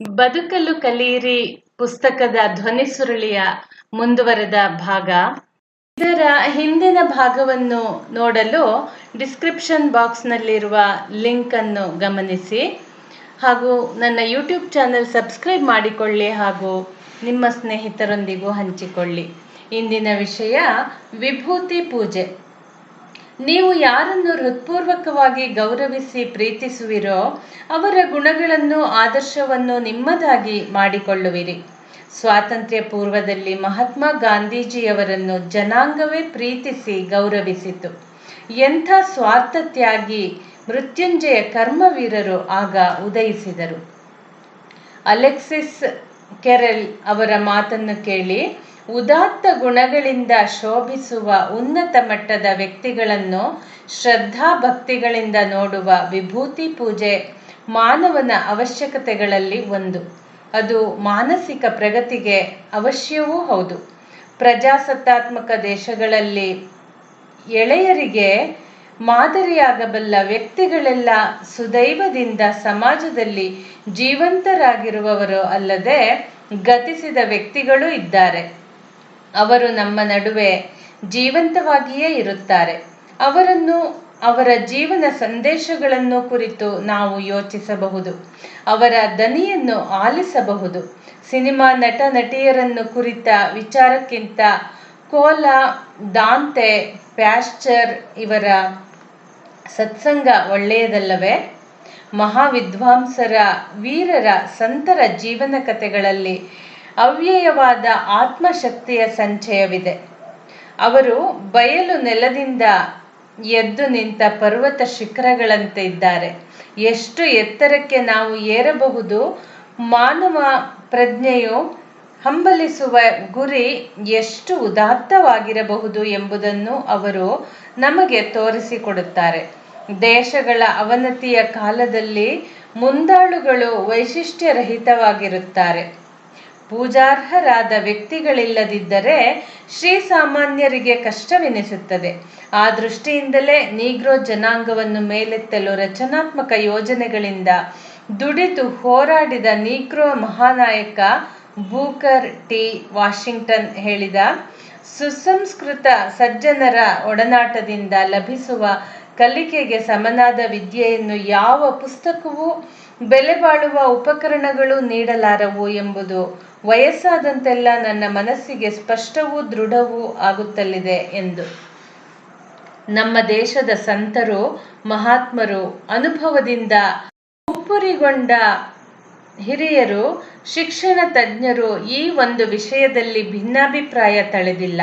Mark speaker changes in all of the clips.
Speaker 1: ಬದುಕಲು ಕಲಿಯಿರಿ ಪುಸ್ತಕದ ಧ್ವನಿ ಸುರುಳಿಯ ಮುಂದುವರೆದ ಭಾಗ. ಇದರ ಹಿಂದಿನ ಭಾಗವನ್ನು ನೋಡಲು ಡಿಸ್ಕ್ರಿಪ್ಷನ್ ಬಾಕ್ಸ್ನಲ್ಲಿರುವ ಲಿಂಕ್ ಅನ್ನು ಗಮನಿಸಿ. ಹಾಗೂ ನನ್ನ ಯೂಟ್ಯೂಬ್ ಚಾನೆಲ್ ಸಬ್ಸ್ಕ್ರೈಬ್ ಮಾಡಿಕೊಳ್ಳಿ ಹಾಗೂ ನಿಮ್ಮ ಸ್ನೇಹಿತರೊಂದಿಗೂ ಹಂಚಿಕೊಳ್ಳಿ. ಇಂದಿನ ವಿಷಯ ವಿಭೂತಿ ಪೂಜೆ. ನೀವು ಯಾರನ್ನು ಹೃತ್ಪೂರ್ವಕವಾಗಿ ಗೌರವಿಸಿ ಪ್ರೀತಿಸುವಿರೋ ಅವರ ಗುಣಗಳನ್ನು, ಆದರ್ಶವನ್ನು ನಿಮ್ಮದಾಗಿ ಮಾಡಿಕೊಳ್ಳುವಿರಿ. ಸ್ವಾತಂತ್ರ್ಯ ಪೂರ್ವದಲ್ಲಿ ಮಹಾತ್ಮ ಗಾಂಧೀಜಿಯವರನ್ನು ಜನಾಂಗವೇ ಪ್ರೀತಿಸಿ ಗೌರವಿಸಿತು. ಎಂಥ ಸ್ವಾರ್ಥ ತ್ಯಾಗಿ ಮೃತ್ಯುಂಜಯ ಕರ್ಮವೀರರು ಆಗ ಉದಯಿಸಿದರು. ಅಲೆಕ್ಸಿಸ್ ಕೆರೆಲ್ ಅವರ ಮಾತನ್ನು ಕೇಳಿ ಉದಾತ್ತ ಗುಣಗಳಿಂದ ಶೋಭಿಸುವ ಉನ್ನತ ಮಟ್ಟದ ವ್ಯಕ್ತಿಗಳನ್ನು ಶ್ರದ್ಧಾಭಕ್ತಿಗಳಿಂದ ನೋಡುವ ವಿಭೂತಿ ಪೂಜೆ ಮಾನವನ ಅವಶ್ಯಕತೆಗಳಲ್ಲಿ ಒಂದು. ಅದು ಮಾನಸಿಕ ಪ್ರಗತಿಗೆ ಅವಶ್ಯವೂ ಹೌದು. ಪ್ರಜಾಸತ್ತಾತ್ಮಕ ದೇಶಗಳಲ್ಲಿ ಎಳೆಯರಿಗೆ ಮಾದರಿಯಾಗಬಲ್ಲ ವ್ಯಕ್ತಿಗಳೆಲ್ಲ ಸುದೈವದಿಂದ ಸಮಾಜದಲ್ಲಿ ಜೀವಂತರಾಗಿರುವವರು ಅಲ್ಲದೆ ಗತಿಸಿದ ವ್ಯಕ್ತಿಗಳು ಇದ್ದಾರೆ. ಅವರು ನಮ್ಮ ನಡುವೆ ಜೀವಂತವಾಗಿಯೇ ಇರುತ್ತಾರೆ. ಅವರನ್ನು, ಅವರ ಜೀವನ ಸಂದೇಶಗಳನ್ನು ಕುರಿತು ನಾವು ಯೋಚಿಸಬಹುದು. ಅವರ ದನಿಯನ್ನು ಆಲಿಸಬಹುದು. ಸಿನಿಮಾ ನಟ, ನಟಿಯರನ್ನು ಕುರಿತ ವಿಚಾರಕ್ಕಿಂತ ಕೋಲ, ದಾಂತೆ, ಪ್ಯಾಶ್ಚರ್ ಇವರ ಸತ್ಸಂಗ ಒಳ್ಳೆಯದಲ್ಲವೇ? ಮಹಾವಿದ್ವಾಂಸರ, ವೀರರ, ಸಂತರ ಜೀವನ ಕಥೆಗಳಲ್ಲಿ ಅವ್ಯಯವಾದ ಆತ್ಮಶಕ್ತಿಯ ಸಂಚಯವಿದೆ. ಅವರು ಬಯಲು ನೆಲದಿಂದ ಎದ್ದು ನಿಂತ ಪರ್ವತ ಶಿಖರಗಳಂತೆ ಇದ್ದಾರೆ. ಎಷ್ಟು ಎತ್ತರಕ್ಕೆ ನಾವು ಏರಬಹುದು? ಮಾನವ ಪ್ರಜ್ಞೆಯು ಹಂಬಲಿಸುವ ಗುರಿ ಎಷ್ಟು ಉದಾತ್ತವಾಗಿರಬಹುದು ಎಂಬುದನ್ನು ಅವರು ನಮಗೆ ತೋರಿಸಿಕೊಡುತ್ತಾರೆ. ದೇಶಗಳ ಅವನತಿಯ ಕಾಲದಲ್ಲಿ ಮುಂದಾಳುಗಳು ವೈಶಿಷ್ಟ್ಯರಹಿತವಾಗಿರುತ್ತಾರೆ. ಪೂಜಾರ್ಹರಾದ ವ್ಯಕ್ತಿಗಳಿಲ್ಲದಿದ್ದರೆ ಶ್ರೀ ಸಾಮಾನ್ಯರಿಗೆ ಕಷ್ಟವೆನಿಸುತ್ತದೆ. ಆ ದೃಷ್ಟಿಯಿಂದಲೇ ನೀಗ್ರೋ ಜನಾಂಗವನ್ನು ಮೇಲೆತ್ತಲು ರಚನಾತ್ಮಕ ಯೋಜನೆಗಳಿಂದ ದುಡಿದು ಹೋರಾಡಿದ ನೀಗ್ರೋ ಮಹಾನಾಯಕ ಬೂಕರ್ ಟಿ. ವಾಷಿಂಗ್ಟನ್ ಹೇಳಿದ, ಸುಸಂಸ್ಕೃತ ಸಜ್ಜನರ ಒಡನಾಟದಿಂದ ಲಭಿಸುವ ಕಲಿಕೆಗೆ ಸಮನಾದ ವಿದ್ಯೆಯನ್ನು ಯಾವ ಪುಸ್ತಕವೂ ಬೆಲೆ ಬಾಳುವ ಉಪಕರಣಗಳು ನೀಡಲಾರವು ಎಂಬುದು ವಯಸ್ಸಾದಂತೆಲ್ಲ ನನ್ನ ಮನಸ್ಸಿಗೆ ಸ್ಪಷ್ಟವೂ ದೃಢವೂ ಆಗುತ್ತಲಿದೆ ಎಂದು. ನಮ್ಮ ದೇಶದ ಸಂತರು, ಮಹಾತ್ಮರು, ಅನುಭವದಿಂದ ಉಪ್ಪುರಿಗೊಂಡ ಹಿರಿಯರು, ಶಿಕ್ಷಣ ತಜ್ಞರು ಈ ಒಂದು ವಿಷಯದಲ್ಲಿ ಭಿನ್ನಾಭಿಪ್ರಾಯ ತಳೆದಿಲ್ಲ.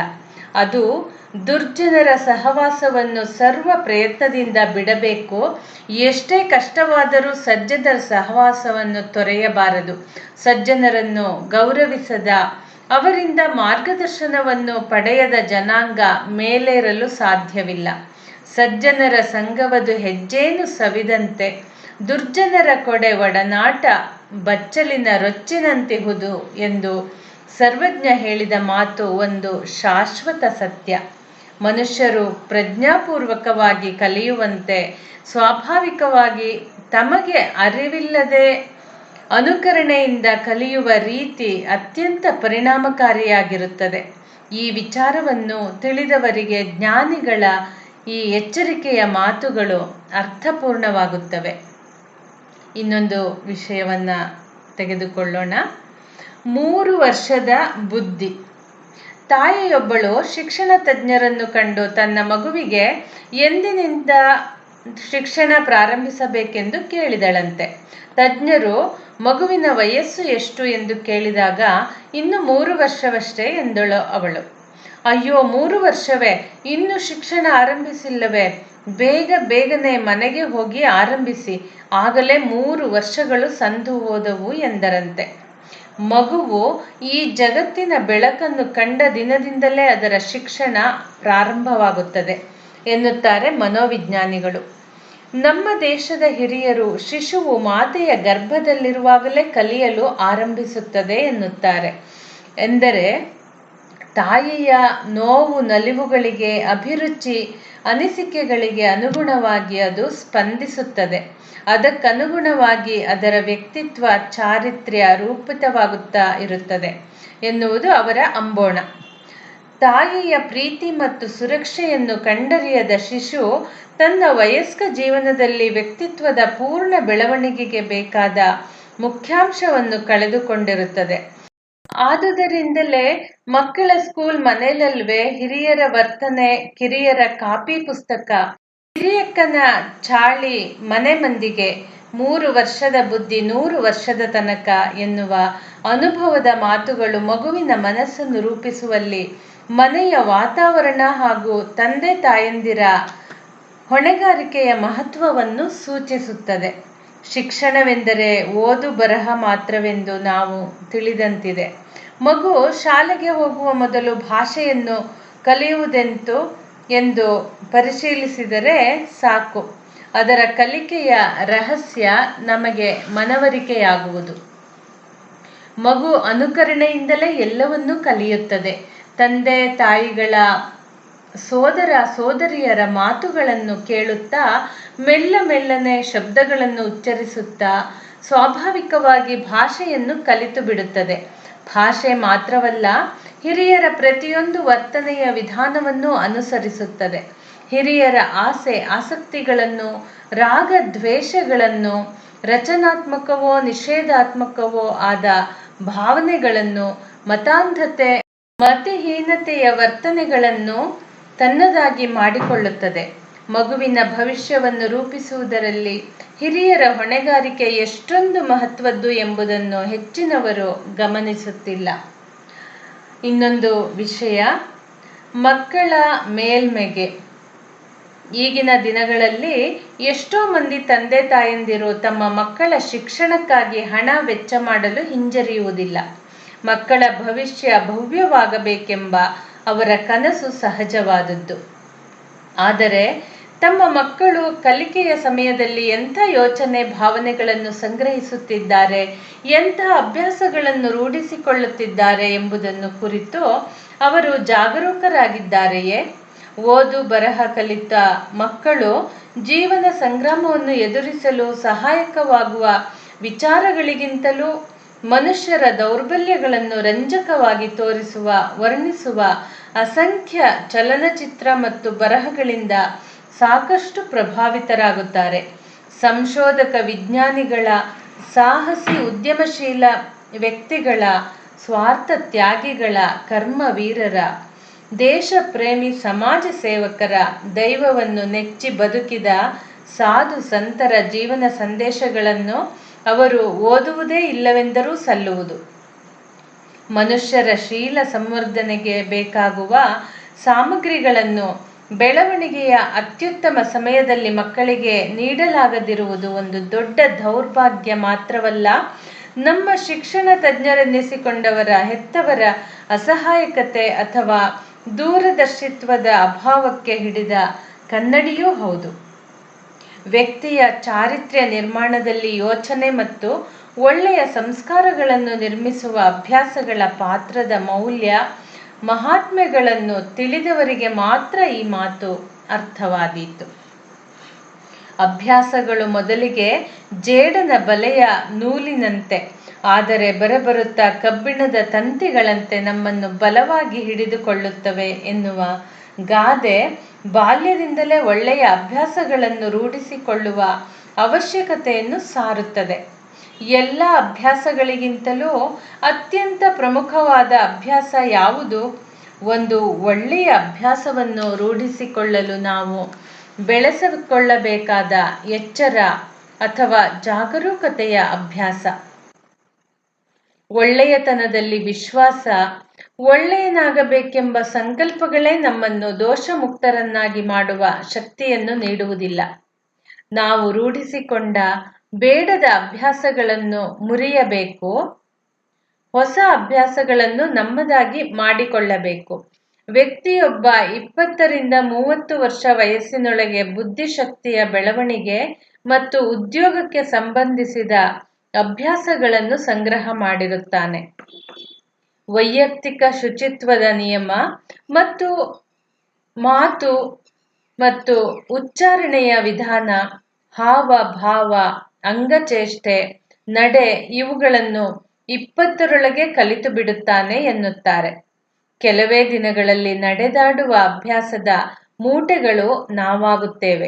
Speaker 1: ಅದು ದುರ್ಜನರ ಸಹವಾಸವನ್ನು ಸರ್ವ ಪ್ರಯತ್ನದಿಂದ ಬಿಡಬೇಕು. ಎಷ್ಟೇ ಕಷ್ಟವಾದರೂ ಸಜ್ಜನರ ಸಹವಾಸವನ್ನು ತೊರೆಯಬಾರದು. ಸಜ್ಜನರನ್ನು ಗೌರವಿಸದ, ಅವರಿಂದ ಮಾರ್ಗದರ್ಶನವನ್ನು ಪಡೆಯದ ಜನಾಂಗ ಮೇಲೇರಲು ಸಾಧ್ಯವಿಲ್ಲ. ಸಜ್ಜನರ ಸಂಘವದು ಹೆಜ್ಜೇನು ಸವಿದಂತೆ, ದುರ್ಜನರ ಕೊಡೆ ಒಡನಾಟ ಬಚ್ಚಲಿನ ರೊಚ್ಚಿನಂತಿಹುದು ಎಂದು ಸರ್ವಜ್ಞ ಹೇಳಿದ ಮಾತು ಒಂದು ಶಾಶ್ವತ ಸತ್ಯ. ಮನುಷ್ಯರು ಪ್ರಜ್ಞಾಪೂರ್ವಕವಾಗಿ ಕಲಿಯುವಂತೆ ಸ್ವಾಭಾವಿಕವಾಗಿ ತಮಗೆ ಅರಿವಿಲ್ಲದೆ ಅನುಕರಣೆಯಿಂದ ಕಲಿಯುವ ರೀತಿ ಅತ್ಯಂತ ಪರಿಣಾಮಕಾರಿಯಾಗಿರುತ್ತದೆ. ಈ ವಿಚಾರವನ್ನು ತಿಳಿದವರಿಗೆ ಜ್ಞಾನಿಗಳ ಈ ಎಚ್ಚರಿಕೆಯ ಮಾತುಗಳು ಅರ್ಥಪೂರ್ಣವಾಗುತ್ತವೆ. ಇನ್ನೊಂದು ವಿಷಯವನ್ನ ತೆಗೆದುಕೊಳ್ಳೋಣ. ಮೂರು ವರ್ಷದ ಬುದ್ಧಿ. ತಾಯಿಯೊಬ್ಬಳು ಶಿಕ್ಷಣ ತಜ್ಞರನ್ನು ಕಂಡು ತನ್ನ ಮಗುವಿಗೆ ಎಂದಿನಿಂದ ಶಿಕ್ಷಣ ಪ್ರಾರಂಭಿಸಬೇಕೆಂದು ಕೇಳಿದಳಂತೆ. ತಜ್ಞರು, ಮಗುವಿನ ವಯಸ್ಸು ಎಷ್ಟು? ಎಂದು ಕೇಳಿದಾಗ, ಇನ್ನು ಮೂರು ವರ್ಷವಷ್ಟೇ, ಎಂದಳು ಅವಳು. ಅಯ್ಯೋ, ಮೂರು ವರ್ಷವೇ? ಇನ್ನು ಶಿಕ್ಷಣ ಆರಂಭಿಸಿಲ್ಲವೇ? ಬೇಗ ಬೇಗನೆ ಮನೆಗೆ ಹೋಗಿ ಆರಂಭಿಸಿ. ಆಗಲೇ ಮೂರು ವರ್ಷಗಳು ಸಂದು ಹೋದವು, ಎಂದರಂತೆ. ಮಗುವು ಈ ಜಗತ್ತಿನ ಬೆಳಕನ್ನು ಕಂಡ ದಿನದಿಂದಲೇ ಅದರ ಶಿಕ್ಷಣ ಪ್ರಾರಂಭವಾಗುತ್ತದೆ ಎನ್ನುತ್ತಾರೆ ಮನೋವಿಜ್ಞಾನಿಗಳು. ನಮ್ಮ ದೇಶದ ಹಿರಿಯರು ಶಿಶುವು ಮಾತೆಯ ಗರ್ಭದಲ್ಲಿರುವಾಗಲೇ ಕಲಿಯಲು ಆರಂಭಿಸುತ್ತದೆ ಎನ್ನುತ್ತಾರೆ. ಎಂದರೆ ತಾಯಿಯ ನೋವು ನಲಿವುಗಳಿಗೆ ಅಭಿರುಚಿ ಅನಿಸಿಕೆಗಳಿಗೆ ಅನುಗುಣವಾಗಿ ಅದು ಸ್ಪಂದಿಸುತ್ತದೆ. ಅದಕ್ಕನುಗುಣವಾಗಿ ಅದರ ವ್ಯಕ್ತಿತ್ವ ಚಾರಿತ್ರ್ಯ ರೂಪಿತವಾಗುತ್ತಾ ಇರುತ್ತದೆ ಎನ್ನುವುದು ಅವರ ಅಂಬೋಣ. ತಾಯಿಯ ಪ್ರೀತಿ ಮತ್ತು ಸುರಕ್ಷೆಯನ್ನು ಕಂಡರಿಯದ ಶಿಶು ತನ್ನ ವಯಸ್ಕ ಜೀವನದಲ್ಲಿ ವ್ಯಕ್ತಿತ್ವದ ಪೂರ್ಣ ಬೆಳವಣಿಗೆಗೆ ಬೇಕಾದ ಮುಖ್ಯಾಂಶವನ್ನು ಕಳೆದುಕೊಂಡಿರುತ್ತದೆ. ಆದುದರಿಂದಲೇ ಮಕ್ಕಳ ಸ್ಕೂಲ್ ಮನೆಯಲ್ಲವೇ ಹಿರಿಯರ ವರ್ತನೆ, ಕಿರಿಯರ ಕಾಪಿ ಪುಸ್ತಕ. ಹಿರಿಯಕ್ಕನ ಚಾಳಿ ಮನೆ ಮಂದಿಗೆ ಮೂರು ವರ್ಷದ ಬುದ್ಧಿ ನೂರು ವರ್ಷದ ತನಕ ಎನ್ನುವ ಅನುಭವದ ಮಾತುಗಳು ಮಗುವಿನ ಮನಸ್ಸನ್ನು ರೂಪಿಸುವಲ್ಲಿ ಮನೆಯ ವಾತಾವರಣ ಹಾಗೂ ತಂದೆ ತಾಯಂದಿರ ಹೊಣೆಗಾರಿಕೆಯ ಮಹತ್ವವನ್ನು ಸೂಚಿಸುತ್ತದೆ. ಶಿಕ್ಷಣವೆಂದರೆ ಓದು ಬರಹ ಮಾತ್ರವೆಂದು ನಾವು ತಿಳಿದಂತಿದೆ. ಮಗು ಶಾಲೆಗೆ ಹೋಗುವ ಮೊದಲು ಭಾಷೆಯನ್ನು ಕಲಿಯುವುದೆಂತು ಎಂದು ಪರಿಶೀಲಿಸಿದರೆ ಸಾಕು. ಅದರ ಕಲಿಕೆಯ ರಹಸ್ಯ ನಮಗೆ ಮನವರಿಕೆಯಾಗುವುದು. ಮಗು ಅನುಕರಣೆಯಿಂದಲೇ ಎಲ್ಲವನ್ನೂ ಕಲಿಯುತ್ತದೆ. ತಂದೆ, ತಾಯಿಗಳ ಸೋದರ, ಸೋದರಿಯರ ಮಾತುಗಳನ್ನು ಕೇಳುತ್ತಾ ಮೆಲ್ಲ ಮೆಲ್ಲನೆ ಶಬ್ದಗಳನ್ನು ಉಚ್ಚರಿಸುತ್ತಾ ಸ್ವಾಭಾವಿಕವಾಗಿ ಭಾಷೆಯನ್ನು ಕಲಿತು ಬಿಡುತ್ತದೆ. ಭಾಷೆ ಮಾತ್ರವಲ್ಲ, ಹಿರಿಯರ ಪ್ರತಿಯೊಂದು ವರ್ತನೆಯ ವಿಧಾನವನ್ನು ಅನುಸರಿಸುತ್ತದೆ. ಹಿರಿಯರ ಆಸೆ, ಆಸಕ್ತಿಗಳನ್ನು, ರಾಗ ದ್ವೇಷಗಳನ್ನು, ರಚನಾತ್ಮಕವೋ, ನಿಷೇಧಾತ್ಮಕವೋ ಆದ ಭಾವನೆಗಳನ್ನು, ಮತಾಂಧತೆ, ಮತಿಹೀನತೆಯ ವರ್ತನೆಗಳನ್ನು ತನ್ನದಾಗಿ ಮಾಡಿಕೊಳ್ಳುತ್ತದೆ. ಮಗುವಿನ ಭವಿಷ್ಯವನ್ನು ರೂಪಿಸುವುದರಲ್ಲಿ ಹಿರಿಯರ ಹೊಣೆಗಾರಿಕೆ ಎಷ್ಟೊಂದು ಮಹತ್ವದ್ದು ಎಂಬುದನ್ನು ಹೆಚ್ಚಿನವರು ಗಮನಿಸುತ್ತಿಲ್ಲ. ಇನ್ನೊಂದು ವಿಷಯ, ಮಕ್ಕಳ ಮೇಲ್ಮೆಗೆ. ಈಗಿನ ದಿನಗಳಲ್ಲಿ ಎಷ್ಟೋ ಮಂದಿ ತಂದೆ ತಾಯಂದಿರು ತಮ್ಮ ಮಕ್ಕಳ ಶಿಕ್ಷಣಕ್ಕಾಗಿ ಹಣ ವೆಚ್ಚ ಮಾಡಲು ಹಿಂಜರಿಯುವುದಿಲ್ಲ. ಮಕ್ಕಳ ಭವಿಷ್ಯ ಭವ್ಯವಾಗಬೇಕೆಂಬ ಅವರ ಕನಸು ಸಹಜವಾದದ್ದು. ಆದರೆ ತಮ್ಮ ಮಕ್ಕಳು ಕಲಿಕೆಯ ಸಮಯದಲ್ಲಿ ಎಂಥ ಯೋಚನೆ ಭಾವನೆಗಳನ್ನು ಸಂಗ್ರಹಿಸುತ್ತಿದ್ದಾರೆ, ಎಂಥ ಅಭ್ಯಾಸಗಳನ್ನು ರೂಢಿಸಿಕೊಳ್ಳುತ್ತಿದ್ದಾರೆ ಎಂಬುದನ್ನು ಕುರಿತು ಅವರು ಜಾಗರೂಕರಾಗಿದ್ದಾರೆಯೇ? ಓದು ಬರಹ ಕಲಿತ ಮಕ್ಕಳು ಜೀವನ ಸಂಗ್ರಾಮವನ್ನು ಎದುರಿಸಲು ಸಹಾಯಕವಾಗುವ ವಿಚಾರಗಳಿಗಿಂತಲೂ ಮನುಷ್ಯರ ದೌರ್ಬಲ್ಯಗಳನ್ನು ರಂಜಕವಾಗಿ ತೋರಿಸುವ, ವರ್ಣಿಸುವ ಅಸಂಖ್ಯ ಚಲನಚಿತ್ರ ಮತ್ತು ಬರಹಗಳಿಂದ ಸಾಕಷ್ಟು ಪ್ರಭಾವಿತರಾಗುತ್ತಾರೆ. ಸಂಶೋಧಕ ವಿಜ್ಞಾನಿಗಳ, ಸಾಹಸಿ ಉದ್ಯಮಶೀಲ ವ್ಯಕ್ತಿಗಳ, ಸ್ವಾರ್ಥ ತ್ಯಾಗಿಗಳ ಕರ್ಮವೀರರ ದೇಶ ಪ್ರೇಮಿ ಸಮಾಜ ಸೇವಕರ ದೈವವನ್ನು ನೆಚ್ಚಿ ಬದುಕಿದ ಸಾಧು ಸಂತರ ಜೀವನ ಸಂದೇಶಗಳನ್ನು ಅವರು ಓದುವುದೇ ಇಲ್ಲವೆಂದರೂ ಸಲ್ಲುವುದು. ಮನುಷ್ಯರ ಶೀಲ ಸಂವರ್ಧನೆಗೆ ಬೇಕಾಗುವ ಸಾಮಗ್ರಿಗಳನ್ನು ಬೆಳವಣಿಗೆಯ ಅತ್ಯುತ್ತಮ ಸಮಯದಲ್ಲಿ ಮಕ್ಕಳಿಗೆ ನೀಡಲಾಗದಿರುವುದು ಒಂದು ದೊಡ್ಡ ದೌರ್ಭಾಗ್ಯ ಮಾತ್ರವಲ್ಲ, ನಮ್ಮ ಶಿಕ್ಷಣ ತಜ್ಞರೆನ್ನಿಸಿಕೊಂಡವರ ಹೆತ್ತವರ ಅಸಹಾಯಕತೆ ಅಥವಾ ದೂರದರ್ಶಿತ್ವದ ಅಭಾವಕ್ಕೆ ಹಿಡಿದ ಕನ್ನಡಿಯೂ ಹೌದು. ವ್ಯಕ್ತಿಯ ಚಾರಿತ್ರ್ಯ ನಿರ್ಮಾಣದಲ್ಲಿ ಯೋಚನೆ ಮತ್ತು ಒಳ್ಳೆಯ ಸಂಸ್ಕಾರಗಳನ್ನು ನಿರ್ಮಿಸುವ ಅಭ್ಯಾಸಗಳ ಪಾತ್ರದ ಮೌಲ್ಯ ಮಹಾತ್ಮೆಗಳನ್ನು ತಿಳಿದವರಿಗೆ ಮಾತ್ರ ಈ ಮಾತು ಅರ್ಥವಾದೀತು. ಅಭ್ಯಾಸಗಳು ಮೊದಲಿಗೆ ಜೇಡನ ಬಲೆಯ ನೂಲಿನಂತೆ, ಆದರೆ ಬರಬರುತ್ತಾ ಕಬ್ಬಿಣದ ತಂತಿಗಳಂತೆ ನಮ್ಮನ್ನು ಬಲವಾಗಿ ಹಿಡಿದುಕೊಳ್ಳುತ್ತವೆ ಎನ್ನುವ ಗಾದೆ ಬಾಲ್ಯದಿಂದಲೇ ಒಳ್ಳೆಯ ಅಭ್ಯಾಸಗಳನ್ನು ರೂಢಿಸಿಕೊಳ್ಳುವ ಅವಶ್ಯಕತೆಯನ್ನು ಸಾರುತ್ತದೆ. ಎಲ್ಲ ಅಭ್ಯಾಸಗಳಿಗಿಂತಲೂ ಅತ್ಯಂತ ಪ್ರಮುಖವಾದ ಅಭ್ಯಾಸ ಯಾವುದು? ಒಂದು ಒಳ್ಳೆಯ ಅಭ್ಯಾಸವನ್ನು ರೂಢಿಸಿಕೊಳ್ಳಲು ನಾವು ಬೆಳೆಸಿಕೊಳ್ಳಬೇಕಾದ ಎಚ್ಚರ ಅಥವಾ ಜಾಗರೂಕತೆಯ ಅಭ್ಯಾಸ. ಒಳ್ಳೆಯತನದಲ್ಲಿ ವಿಶ್ವಾಸ, ಒಳ್ಳೆಯನಾಗಬೇಕೆಂಬ ಸಂಕಲ್ಪಗಳೇ ನಮ್ಮನ್ನು ದೋಷಮುಕ್ತರನ್ನಾಗಿ ಮಾಡುವ ಶಕ್ತಿಯನ್ನು ನೀಡುವುದಿಲ್ಲ. ನಾವು ರೂಢಿಸಿಕೊಂಡ ಬೇಡದ ಅಭ್ಯಾಸಗಳನ್ನು ಮುರಿಯಬೇಕು. ಹೊಸ ಅಭ್ಯಾಸಗಳನ್ನು ನಮ್ಮದಾಗಿ ಮಾಡಿಕೊಳ್ಳಬೇಕು. ವ್ಯಕ್ತಿಯೊಬ್ಬ ಇಪ್ಪತ್ತರಿಂದ ಮೂವತ್ತು ವರ್ಷ ವಯಸ್ಸಿನೊಳಗೆ ಬುದ್ಧಿಶಕ್ತಿಯ ಬೆಳವಣಿಗೆ ಮತ್ತು ಉದ್ಯೋಗಕ್ಕೆ ಸಂಬಂಧಿಸಿದ ಅಭ್ಯಾಸಗಳನ್ನು ಸಂಗ್ರಹ ಮಾಡಿರುತ್ತಾನೆ. ವೈಯಕ್ತಿಕ ಶುಚಿತ್ವದ ನಿಯಮ ಮತ್ತು ಮಾತು ಮತ್ತು ಉಚ್ಚಾರಣೆಯ ವಿಧಾನ ಹಾವ ಭಾವ ಅಂಗಚೇಷ್ಟೆ. ನಡೆ, ಇವುಗಳನ್ನು ಇಪ್ಪತ್ತರೊಳಗೆ ಕಲಿತು ಬಿಡುತ್ತಾನೆ ಎನ್ನುತ್ತಾರೆ. ಕೆಲವೇ ದಿನಗಳಲ್ಲಿ ನಡೆದಾಡುವ ಅಭ್ಯಾಸದ ಮೂಟೆಗಳು ನಾವಾಗುತ್ತೇವೆ.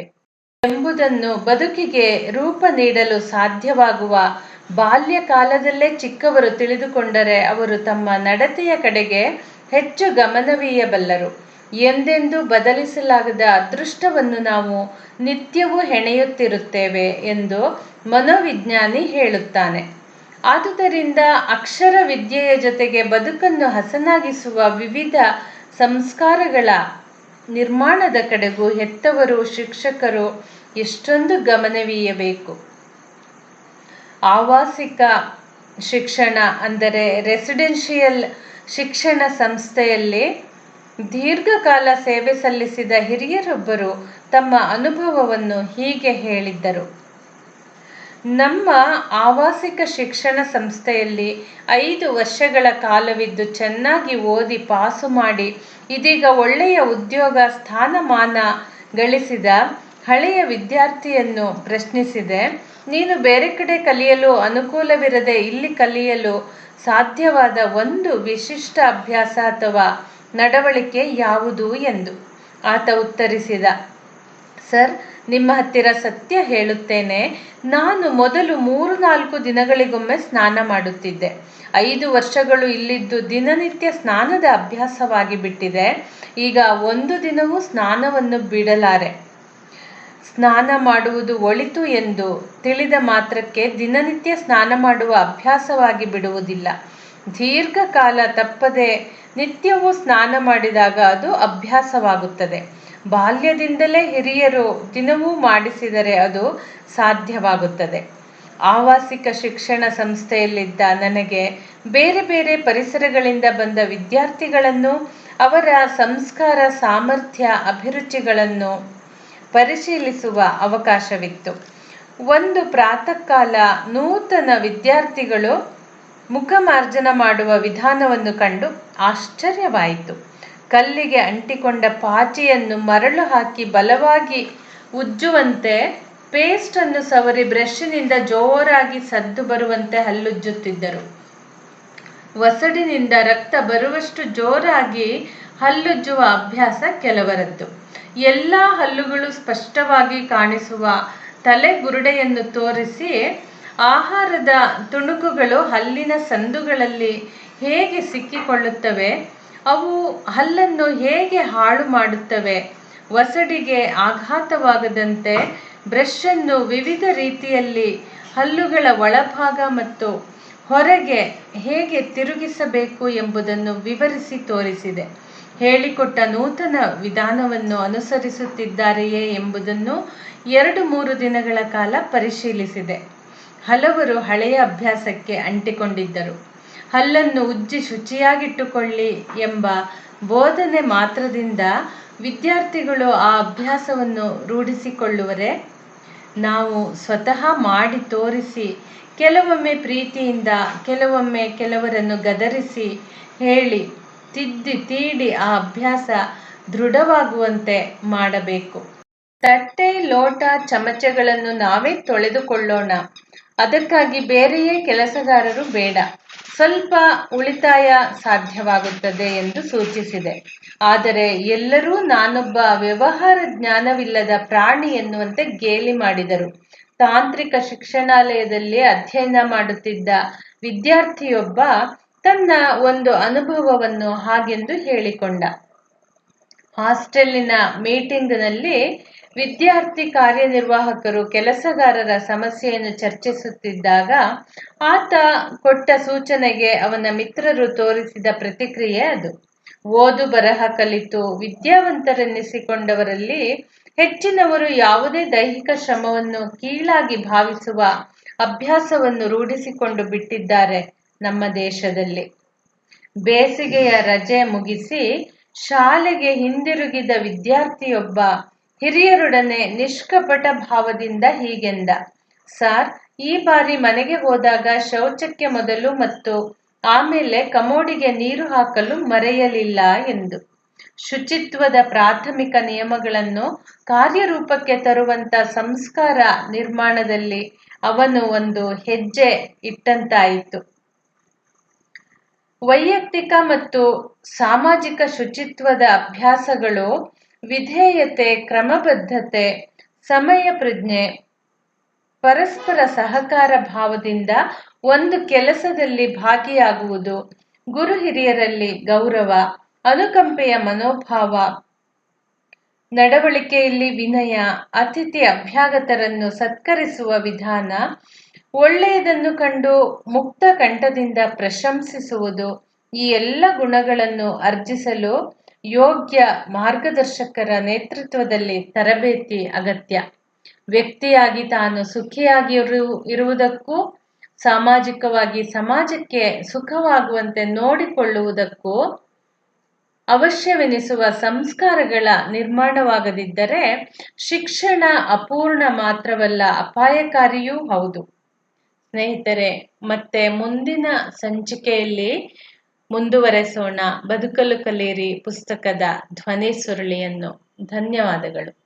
Speaker 1: ಎಂಬುದನ್ನು ಬದುಕಿಗೆ ರೂಪ ನೀಡಲು ಸಾಧ್ಯವಾಗುವ ಬಾಲ್ಯ ಕಾಲದಲ್ಲೇ ಚಿಕ್ಕವರು ತಿಳಿದುಕೊಂಡರೆ ಅವರು ತಮ್ಮ ನಡತೆಯ ಕಡೆಗೆ ಹೆಚ್ಚು ಗಮನವೀಯಬಲ್ಲರು. ಎಂದೆಂದೂ ಬದಲಿಸಲಾಗದ ಅದೃಷ್ಟವನ್ನು ನಾವು ನಿತ್ಯವೂ ಹೆಣೆಯುತ್ತಿರುತ್ತೇವೆ ಎಂದು ಮನೋವಿಜ್ಞಾನಿ ಹೇಳುತ್ತಾನೆ. ಆದುದರಿಂದ ಅಕ್ಷರ ವಿದ್ಯೆಯ ಜೊತೆಗೆ ಬದುಕನ್ನು ಹಸನಾಗಿಸುವ ವಿವಿಧ ಸಂಸ್ಕಾರಗಳ ನಿರ್ಮಾಣದ ಕಡೆಗೂ ಹೆತ್ತವರು, ಶಿಕ್ಷಕರು ಎಷ್ಟೊಂದು ಗಮನವೀಯಬೇಕು. ಆವಾಸಿಕ ಶಿಕ್ಷಣ ಅಂದರೆ ರೆಸಿಡೆನ್ಷಿಯಲ್ ಶಿಕ್ಷಣ ಸಂಸ್ಥೆಯಲ್ಲಿ ದೀರ್ಘಕಾಲ ಸೇವೆ ಸಲ್ಲಿಸಿದ ಹಿರಿಯರೊಬ್ಬರು ತಮ್ಮ ಅನುಭವವನ್ನು ಹೀಗೆ ಹೇಳಿದ್ದರು. ನಮ್ಮ ಆವಾಸಿಕ ಶಿಕ್ಷಣ ಸಂಸ್ಥೆಯಲ್ಲಿ ಐದು ವರ್ಷಗಳ ಕಾಲವಿದ್ದು ಚೆನ್ನಾಗಿ ಓದಿ ಪಾಸು ಮಾಡಿ, ಇದೀಗ ಒಳ್ಳೆಯ ಉದ್ಯೋಗ ಸ್ಥಾನಮಾನ ಗಳಿಸಿದ ಹಳೆಯ ವಿದ್ಯಾರ್ಥಿಯನ್ನು ಪ್ರಶ್ನಿಸಿದೆ. ನೀನು ಬೇರೆ ಕಡೆ ಕಲಿಯಲು ಅನುಕೂಲವಿರದೆ ಇಲ್ಲಿ ಕಲಿಯಲು ಸಾಧ್ಯವಾದ ಒಂದು ವಿಶಿಷ್ಟ ಅಭ್ಯಾಸ ಅಥವಾ ನಡವಳಿಕೆ ಯಾವುದು ಎಂದು. ಆತ ಉತ್ತರಿಸಿದ, ಸರ್, ನಿಮ್ಮ ಹತ್ತಿರ ಸತ್ಯ ಹೇಳುತ್ತೇನೆ. ನಾನು ಮೊದಲು ಮೂರು ನಾಲ್ಕು ದಿನಗಳಿಗೊಮ್ಮೆ ಸ್ನಾನ ಮಾಡುತ್ತಿದ್ದೆ. ಐದು ವರ್ಷಗಳು ಇಲ್ಲಿದ್ದು ದಿನನಿತ್ಯ ಸ್ನಾನದ ಅಭ್ಯಾಸವಾಗಿ ಬಿಟ್ಟಿದೆ. ಈಗ ಒಂದು ದಿನವೂ ಸ್ನಾನವನ್ನು ಬಿಡಲಾರೆ. ಸ್ನಾನ ಮಾಡುವುದು ಒಳಿತು ಎಂದು ತಿಳಿದ ಮಾತ್ರಕ್ಕೆ ದಿನನಿತ್ಯ ಸ್ನಾನ ಮಾಡುವ ಅಭ್ಯಾಸವಾಗಿ ಬಿಡುವುದಿಲ್ಲ. ದೀರ್ಘಕಾಲ ತಪ್ಪದೆ ನಿತ್ಯವೂ ಸ್ನಾನ ಮಾಡಿದಾಗ ಅದು ಅಭ್ಯಾಸವಾಗುತ್ತದೆ. ಬಾಲ್ಯದಿಂದಲೇ ಹಿರಿಯರು ದಿನವೂ ಮಾಡಿಸಿದರೆ ಅದು ಸಾಧ್ಯವಾಗುತ್ತದೆ. ಆವಾಸಿಕ ಶಿಕ್ಷಣ ಸಂಸ್ಥೆಯಲ್ಲಿದ್ದ ನನಗೆ ಬೇರೆ ಬೇರೆ ಪರಿಸರಗಳಿಂದ ಬಂದ ವಿದ್ಯಾರ್ಥಿಗಳನ್ನು, ಅವರ ಸಂಸ್ಕಾರ, ಸಾಮರ್ಥ್ಯ, ಅಭಿರುಚಿಗಳನ್ನು ಪರಿಶೀಲಿಸುವ ಅವಕಾಶವಿತ್ತು. ಒಂದು ಪ್ರಾತಃಕಾಲ ನೂತನ ವಿದ್ಯಾರ್ಥಿಗಳು ಮುಖಮಾರ್ಜನ ಮಾಡುವ ವಿಧಾನವನ್ನು ಕಂಡು ಆಶ್ಚರ್ಯವಾಯಿತು. ಕಲ್ಲಿಗೆ ಅಂಟಿಕೊಂಡ ಪಾಚಿಯನ್ನು ಮರಳು ಹಾಕಿ ಬಲವಾಗಿ ಉಜ್ಜುವಂತೆ ಪೇಸ್ಟನ್ನು ಸವರಿ ಬ್ರಷ್ನಿಂದ ಜೋರಾಗಿ ಸದ್ದು ಬರುವಂತೆ ಹಲ್ಲುಜ್ಜುತ್ತಿದ್ದರು. ವಸಡಿನಿಂದ ರಕ್ತ ಬರುವಷ್ಟು ಜೋರಾಗಿ ಹಲ್ಲುಜ್ಜುವ ಅಭ್ಯಾಸ ಕೆಲವರದ್ದು. ಎಲ್ಲ ಹಲ್ಲುಗಳು ಸ್ಪಷ್ಟವಾಗಿ ಕಾಣಿಸುವ ತಲೆಬುರುಡೆಯನ್ನು ತೋರಿಸಿ ಆಹಾರದ ತುಣುಕುಗಳು ಹಲ್ಲಿನ ಸಂದುಗಳಲ್ಲಿ ಹೇಗೆ ಸಿಕ್ಕಿಕೊಳ್ಳುತ್ತವೆ? ಅವು ಹಲ್ಲನ್ನು ಹೇಗೆ ಹಾಳು ಮಾಡುತ್ತವೆ? ವಸಡಿಗೆ ಆಘಾತವಾಗದಂತೆ ಬ್ರಷನ್ನು ವಿವಿಧ ರೀತಿಯಲ್ಲಿ ಹಲ್ಲುಗಳ ಒಳಭಾಗ ಮತ್ತು ಹೊರಗೆ ಹೇಗೆ ತಿರುಗಿಸಬೇಕು ಎಂಬುದನ್ನು ವಿವರಿಸಿ ತೋರಿಸಿದೆ. ಹೇಳಿಕೊಟ್ಟ ನೂತನ ವಿಧಾನವನ್ನು ಅನುಸರಿಸುತ್ತಿದ್ದಾರೆಯೇ ಎಂಬುದನ್ನು ಎರಡು ಮೂರು ದಿನಗಳ ಕಾಲ ಪರಿಶೀಲಿಸಿದೆ. ಹಲವರು ಹಳೆಯ ಅಭ್ಯಾಸಕ್ಕೆ ಅಂಟಿಕೊಂಡಿದ್ದರು. ಹಲ್ಲನ್ನು ಉಜ್ಜಿ ಶುಚಿಯಾಗಿಟ್ಟುಕೊಳ್ಳಿ ಎಂಬ ಬೋಧನೆ ಮಾತ್ರದಿಂದ ವಿದ್ಯಾರ್ಥಿಗಳು ಆ ಅಭ್ಯಾಸವನ್ನು ರೂಢಿಸಿಕೊಳ್ಳುವರೆ? ನಾವು ಸ್ವತಃ ಮಾಡಿ ತೋರಿಸಿ, ಕೆಲವೊಮ್ಮೆ ಪ್ರೀತಿಯಿಂದ, ಕೆಲವೊಮ್ಮೆ ಕೆಲವರನ್ನು ಗದರಿಸಿ ಹೇಳಿ, ತಿದ್ದಿ ತೀಡಿ ಆ ಅಭ್ಯಾಸ ದೃಢವಾಗುವಂತೆ ಮಾಡಬೇಕು. ತಟ್ಟೆ, ಲೋಟ, ಚಮಚಗಳನ್ನು ನಾವೇ ತೊಳೆದುಕೊಳ್ಳೋಣ. ಅದಕ್ಕಾಗಿ ಬೇರೆಯೇ ಕೆಲಸಗಾರರು ಬೇಡ. ಸ್ವಲ್ಪ ಉಳಿತಾಯ ಸಾಧ್ಯವಾಗುತ್ತದೆ ಎಂದು ಸೂಚಿಸಿದೆ. ಆದರೆ ಎಲ್ಲರೂ ನಾನೊಬ್ಬ ವ್ಯವಹಾರ ಜ್ಞಾನವಿಲ್ಲದ ಪ್ರಾಣಿ ಎನ್ನುವಂತೆ ಗೇಲಿ ಮಾಡಿದರು. ತಾಂತ್ರಿಕ ಶಿಕ್ಷಣಾಲಯದಲ್ಲಿ ಅಧ್ಯಯನ ಮಾಡುತ್ತಿದ್ದ ವಿದ್ಯಾರ್ಥಿಯೊಬ್ಬ ತನ್ನ ಒಂದು ಅನುಭವವನ್ನು ಹಾಗೆಂದು ಹೇಳಿಕೊಂಡ. ಹಾಸ್ಟೆಲ್ಲಿನ ಮೀಟಿಂಗ್ನಲ್ಲಿ ವಿದ್ಯಾರ್ಥಿ ಕಾರ್ಯನಿರ್ವಾಹಕರು ಕೆಲಸಗಾರರ ಸಮಸ್ಯೆಯನ್ನು ಚರ್ಚಿಸುತ್ತಿದ್ದಾಗ ಆತ ಕೊಟ್ಟ ಸೂಚನೆಗೆ ಅವನ ಮಿತ್ರರು ತೋರಿಸಿದ ಪ್ರತಿಕ್ರಿಯೆ ಅದು. ಓದು ಬರಹ ಕಲಿತು ವಿದ್ಯಾವಂತರೆನ್ನಿಸಿಕೊಂಡವರಲ್ಲಿ ಹೆಚ್ಚಿನವರು ಯಾವುದೇ ದೈಹಿಕ ಶ್ರಮವನ್ನು ಕೀಳಾಗಿ ಭಾವಿಸುವ ಅಭ್ಯಾಸವನ್ನು ರೂಢಿಸಿಕೊಂಡು ಬಿಟ್ಟಿದ್ದಾರೆ ನಮ್ಮ ದೇಶದಲ್ಲಿ. ಬೇಸಿಗೆಯ ರಜೆ ಮುಗಿಸಿ ಶಾಲೆಗೆ ಹಿಂದಿರುಗಿದ ವಿದ್ಯಾರ್ಥಿಯೊಬ್ಬ ಹಿರಿಯರೊಡನೆ ನಿಷ್ಕಪಟ ಭಾವದಿಂದ ಹೀಗೆಂದ, ಸಾರ್, ಈ ಬಾರಿ ಮನೆಗೆ ಹೋದಾಗ ಶೌಚಕ್ಕೆ ಮೊದಲು ಮತ್ತು ಆಮೇಲೆ ಕಮೋಡಿಗೆ ನೀರು ಹಾಕಲು ಮರೆಯಲಿಲ್ಲ ಎಂದು. ಶುಚಿತ್ವದ ಪ್ರಾಥಮಿಕ ನಿಯಮಗಳನ್ನು ಕಾರ್ಯರೂಪಕ್ಕೆ ತರುವಂತ ಸಂಸ್ಕಾರ ನಿರ್ಮಾಣದಲ್ಲಿ ಅವನು ಒಂದು ಹೆಜ್ಜೆ ಇಟ್ಟಂತಾಯಿತು. ವೈಯಕ್ತಿಕ ಮತ್ತು ಸಾಮಾಜಿಕ ಶುಚಿತ್ವದ ಅಭ್ಯಾಸಗಳು ವಿಧೇಯತೆ, ಕ್ರಮಬದ್ಧತೆ ಸಮಯ ಪ್ರಜ್ಞೆ ಪರಸ್ಪರ ಸಹಕಾರ ಭಾವದಿಂದ ಒಂದು ಕೆಲಸದಲ್ಲಿ ಭಾಗಿಯಾಗುವುದು, ಗುರು ಹಿರಿಯರಲ್ಲಿ ಗೌರವ, ಅನುಕಂಪೆಯ ಮನೋಭಾವ, ನಡವಳಿಕೆಯಲ್ಲಿ ವಿನಯ, ಅತಿಥಿ ಅಭ್ಯಾಗತರನ್ನು ಸತ್ಕರಿಸುವ ವಿಧಾನ, ಒಳ್ಳೆಯದನ್ನು ಕಂಡು ಮುಕ್ತ ಕಂಠದಿಂದ ಪ್ರಶಂಸಿಸುವುದು, ಈ ಎಲ್ಲ ಗುಣಗಳನ್ನು ಅರ್ಜಿಸಲು ಯೋಗ್ಯ ಮಾರ್ಗದರ್ಶಕರ ನೇತೃತ್ವದಲ್ಲಿ ತರಬೇತಿ ಅಗತ್ಯ. ವ್ಯಕ್ತಿಯಾಗಿ ತಾನು ಸುಖಿಯಾಗಿ ಇರುವುದಕ್ಕೂ, ಸಾಮಾಜಿಕವಾಗಿ ಸಮಾಜಕ್ಕೆ ಸುಖವಾಗುವಂತೆ ನೋಡಿಕೊಳ್ಳುವುದಕ್ಕೂ ಅವಶ್ಯವೆನಿಸುವ ಸಂಸ್ಕಾರಗಳ ನಿರ್ಮಾಣವಾಗದಿದ್ದರೆ ಶಿಕ್ಷಣ ಅಪೂರ್ಣ ಮಾತ್ರವಲ್ಲ, ಅಪಾಯಕಾರಿಯೂ ಹೌದು. ಸ್ನೇಹಿತರೆ, ಮತ್ತೆ ಮುಂದಿನ ಸಂಚಿಕೆಯಲ್ಲಿ ಮುಂದುವರೆಸೋಣ. ಬದುಕಲು ಕಲಿಯಿರಿ ಪುಸ್ತಕದ ಧ್ವನಿ ಸುರುಳಿಯನ್ನು. ಧನ್ಯವಾದಗಳು.